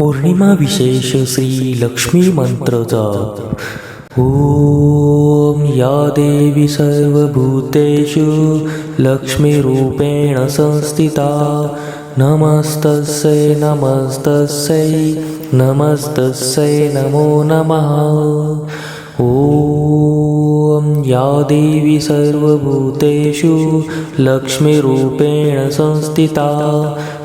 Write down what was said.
पौर्णिमा विशेष श्री लक्ष्मी मंत्र ॐ या देवी सर्वभूतेषु लक्ष्मीरूपेण संस्थिता। नमस्तस्यै नमस्तस्यै नमस्तस्यै नमो नमः। ॐ या देवी सर्वभूतेषु लक्ष्मीरूपेण संस्थिता